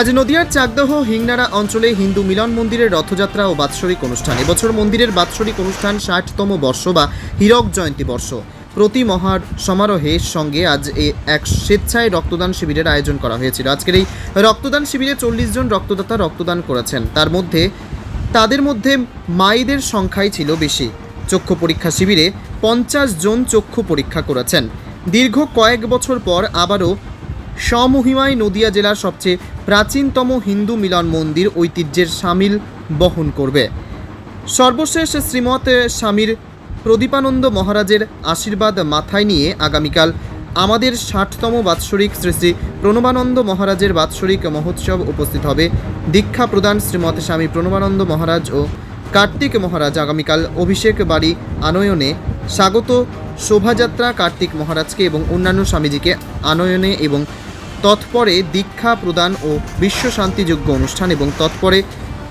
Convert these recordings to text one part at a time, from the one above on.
আজ নদিয়ার চাকদহ হিংনারা অঞ্চলে হিন্দু মিলন মন্দিরের রথযাত্রা ও বাৎসরিক অনুষ্ঠান। এবছর মন্দিরের বাৎসরিক অনুষ্ঠান ষাটতম বর্ষ বা হীরক জয়ন্তী বর্ষ। প্রতি মহার সমারোহের সঙ্গে আজ এক স্বেচ্ছায় রক্তদান শিবিরের আয়োজন করা হয়েছিল। আজকের এই রক্তদান শিবিরে চল্লিশ জন রক্তদাতা রক্তদান করেছেন। তার মধ্যে, তাদের মধ্যে মায়েদের সংখ্যাই ছিল বেশি। চক্ষু পরীক্ষা শিবিরে পঞ্চাশ জন চক্ষু পরীক্ষা করেছেন। দীর্ঘ কয়েক বছর পর আবারও স্বমহিমায় নদিয়া জেলার সবচেয়ে প্রাচীনতম হিন্দু মিলন মন্দির ঐতিহ্যের সামিল বহন করবে। সর্বশেষ শ্রীমৎ স্বামীর প্রদীপানন্দ মহারাজের আশীর্বাদ মাথায় নিয়ে আগামীকাল আমাদের ষাটতম বাৎসরিক শ্রী শ্রী প্রণবানন্দ মহারাজের বাৎসরিক মহোৎসব উপস্থিত হবে। দীক্ষা প্রদান শ্রীমৎ স্বামী প্রণবানন্দ মহারাজ ও কার্তিক মহারাজ আগামীকাল অভিষেক বাড়ি আনয়নে স্বাগত শোভাযাত্রা কার্তিক মহারাজকে এবং অন্যান্য স্বামীজিকে আনয়নে এবং তৎপরে দীক্ষা প্রদান ও বিশ্ব শান্তিযোগ্য অনুষ্ঠান এবং তৎপরে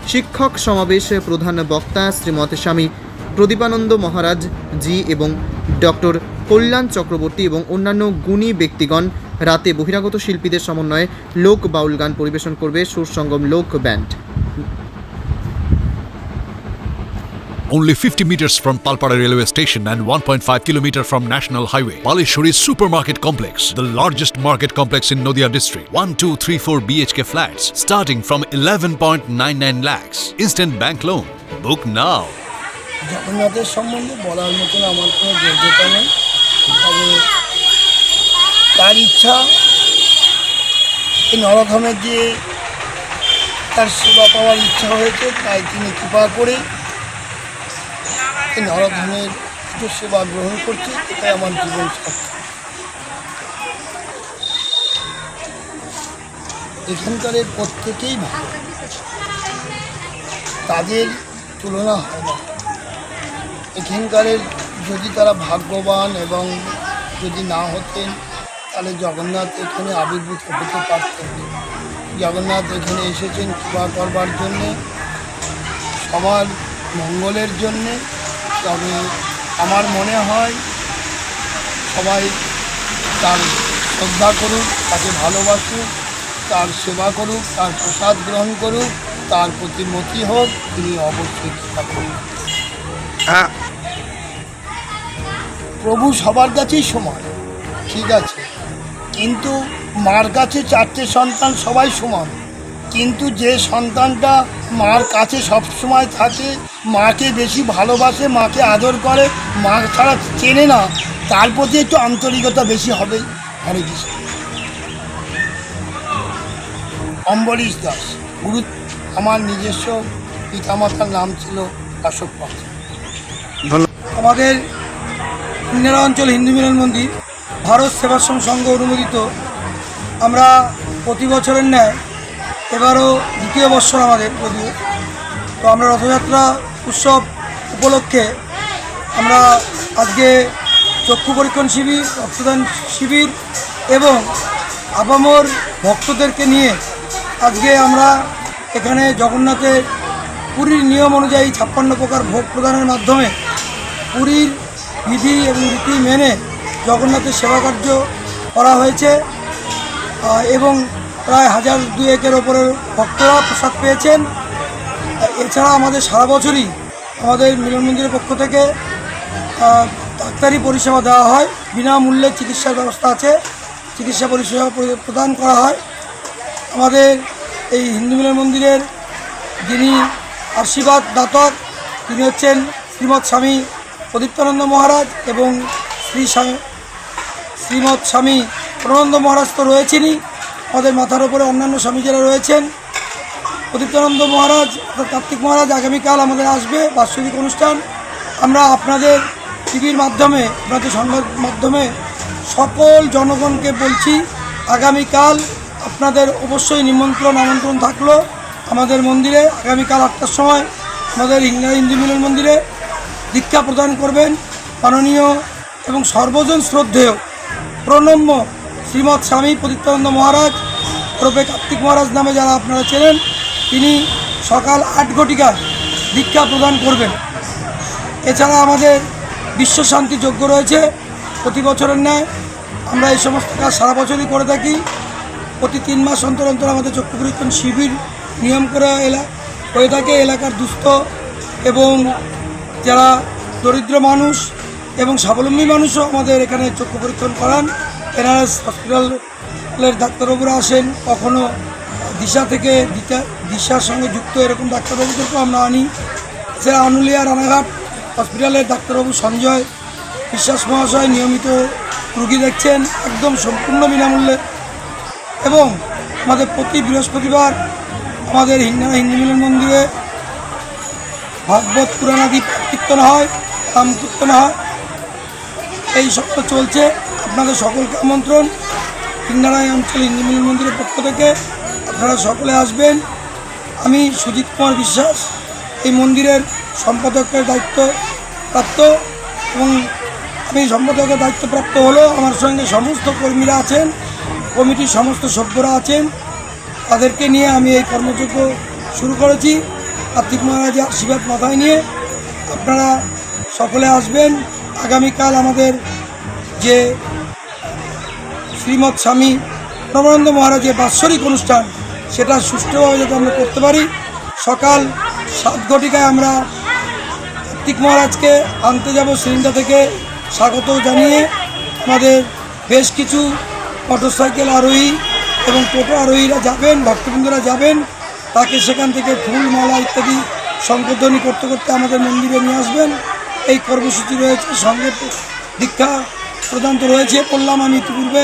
শিক্ষক সমাবেশ প্রধান বক্তা শ্রীমত স্বামী প্রদীপানন্দ মহারাজ জি এবং ডক্টর কল্যাণ চক্রবর্তী এবং অন্যান্য গুণী ব্যক্তিগণ রাতে বহিরাগত শিল্পীদের সমন্বয়ে লোক বাউল গান পরিবেশন করবে সুরসঙ্গম লোক band. Only 50 meters from Palpara railway station and 1.5 kilometer from National Highway. Palishuri Supermarket Complex, the largest market complex in Nodia district. 1, 2, 3, 4 BHK flats starting from 11.99 lakhs. Instant bank loan. Book now. জগন্নাথের সম্বন্ধে বলার মতন আমার কোনো যোগ্যতা নেই তবে তার ইচ্ছা এই নরধামের যে তার সেবা পাওয়ার ইচ্ছা হয়েছে তাই তিনি কৃপা করে এই নরধামের কিছু সেবা গ্রহণ করছে এটাই আমার জীবন এখানকারের প্রত্যেকেই ভালো তাদের তুলনা হয় না। এখানকারের যদি তারা ভাগ্যবান এবং যদি না হতেন, তাহলে জগন্নাথ এখানে আবির্ভূত হতে পারতেন জগন্নাথ এখানে এসেছেন কৃপা করবার জন্যে, সবার মঙ্গলের জন্যে তবে আমার মনে হয় সবাই তার শ্রদ্ধা করুক তাকে ভালোবাসুক তার সেবা করুক তার প্রসাদ গ্রহণ করুক তার প্রতি মতি হোক তিনি অবশ্যই কৃপা করুন। প্রভু সবার কাছেই সমান ঠিক আছে। কিন্তু মার কাছে চারটে সন্তান সবাই সমান। কিন্তু যে সন্তানটা মার কাছে সব সময় থাকে, মাকে বেশি ভালোবাসে, মাকে আদর করে, মা ছাড়া চেনে না, তার প্রতি একটু আন্তরিকতা বেশি হবে। হরে কৃষ্ণ। অম্বরীশ দাস, গুরু, আমার নিজস্ব পিতামাতার নাম ছিল অশোক পাত্র। আমাদের ইন্দিরা অঞ্চল হিন্দু মিলন মন্দির, ভারত সেবাশ্রম সংঘ অনুমোদিত। আমরা প্রতি বছরের ন্যায় এবারও দ্বিতীয় বৎসর আমাদের যদিও। তো আমরা রথযাত্রা উৎসব উপলক্ষে আমরা আজকে চক্ষু পরীক্ষণ শিবির, রক্তদান শিবির এবং আপামর ভক্তদেরকে নিয়ে আজকে আমরা এখানে জগন্নাথের পুরীর নিয়ম অনুযায়ী ছাপ্পান্ন প্রকার ভোগ প্রদানের মাধ্যমে পুরীর বিধি এবং রীতি মেনে জগন্নাথের সেবা কার্য করা হয়েছে এবং প্রায় হাজার দুয়েকের ওপরে ভক্তরা প্রসাদ পেয়েছেন। এছাড়া আমাদের সারা বছরই আমাদের মিলন মন্দিরের পক্ষ থেকে ডাক্তারি পরিষেবা দেওয়া হয়। বিনামূল্যে চিকিৎসার ব্যবস্থা আছে। চিকিৎসা পরিষেবা প্র- প্রদান করা হয়। আমাদের এই হিন্দু মিলন মন্দিরের যিনি আশীর্বাদ দাতক, তিনি হচ্ছেন শ্রীমৎ স্বামী প্রদীপ্তানন্দ মহারাজ এবং শ্রী স্বামী, শ্রীমৎ স্বামী প্রণন্দ মহারাজ তো রয়েছেনই। আমাদের মাথার উপরে অন্যান্য স্বামীজিরা রয়েছেন প্রদীপ্তানন্দ মহারাজ, অর্থাৎ কার্তিক মহারাজ আগামীকাল আমাদের আসবে বাৎসরিক অনুষ্ঠান। আমরা আপনাদের টিভির মাধ্যমে, আপনাদের সংবাদ মাধ্যমে সকল জনগণকে বলছি, আগামীকাল আপনাদের অবশ্যই নিমন্ত্রণ, আমন্ত্রণ থাকল আমাদের মন্দিরে। আগামীকাল আটটার সময় আমাদের ইংরা হিন্দু মিলন মন্দিরে দীক্ষা প্রদান করবেন। মাননীয় এবং সর্বজন শ্রদ্ধেয় প্রণম্য শ্রীমৎ স্বামী প্রদীপ্তানন্দ মহারাজ ওরফে কার্তিক মহারাজ নামে যারা আপনারা চেনেন, তিনি সকাল আট ঘটিকায় দীক্ষা প্রদান করবেন। এছাড়া আমাদের বিশ্ব শান্তি যজ্ঞ রয়েছে, প্রতি বছরের ন্যায়। আমরা এই সমস্ত কাজ সারা বছরই করে থাকি। প্রতি তিন মাস অন্তর অন্তর আমাদের চক্ষু পরীক্ষণ শিবির নিয়ম করে এলা হয়ে থাকে এলাকার দুস্থ এবং যারা দরিদ্র মানুষ এবং স্বাবলম্বী মানুষও আমাদের এখানে চক্ষু পরীক্ষণ করান। এনআরএস হসপিটালের ডাক্তারবাবুরা আসেন, কখনো দিশা থেকে দিশা দিশার সঙ্গে যুক্ত এরকম ডাক্তারবাবুদেরকেও আমরা আনি। এছাড়া আনুলিয়া রানাঘাট হসপিটালের ডাক্তারবাবু সঞ্জয় বিশ্বাস মহাশয় নিয়মিত রুগী দেখছেন, একদম সম্পূর্ণ বিনামূল্যে। এবং আমাদের প্রতি বৃহস্পতিবার আমাদের হিন্দারা হিন্দু মিলন মন্দিরে ভাগবত পুরাণাদি কীর্তন হয় নাম কীর্তন হয়। এই সব তো চলছে। আপনাদের সকলকে আমন্ত্রণ। হিন্দারায় অঞ্চল হিন্দু মিলন মন্দিরের পক্ষ থেকে আপনারা সকলে আসবেন। আমি সুজিত কুমার বিশ্বাস, এই মন্দিরের সম্পাদকের দায়িত্ব প্রাপ্ত এবং আমি সম্পাদকের দায়িত্বপ্রাপ্ত হলেও আমার সঙ্গে সমস্ত কর্মীরা আছেন, কমিটির সমস্ত সভ্যরা আছেন। তাদেরকে নিয়ে আমি এই কর্মযজ্ঞ শুরু করেছি। কার্তিক মহারাজের আশীর্বাদ মাথায় নিয়ে আপনারা সকলে আসবেন। আগামীকাল আমাদের যে শ্রীমৎ স্বামী প্রমানন্দ মহারাজের বাৎসরিক অনুষ্ঠান, সেটা সুষ্ঠুভাবে যাতে আমরা করতে পারি। সকাল সাত ঘটিকায় আমরা কার্তিক মহারাজকে আনতে যাব সিলিন্ডা থেকে। স্বাগত জানিয়ে আমাদের বেশ কিছু মোটরসাইকেল আরোহী এবং টোটো আরোহীরা যাবেন, ভক্তবৃন্দরা যাবেন। তাকে সেখান থেকে ফুল, মালা ইত্যাদি সংবর্ধনী করতে করতে আমাদের মন্দিরে নিয়ে আসবেন। এই কর্মসূচি রয়েছে, সঙ্গে দীক্ষা প্রদান তো রয়েছে, বললাম আমি ইতিপূর্বে।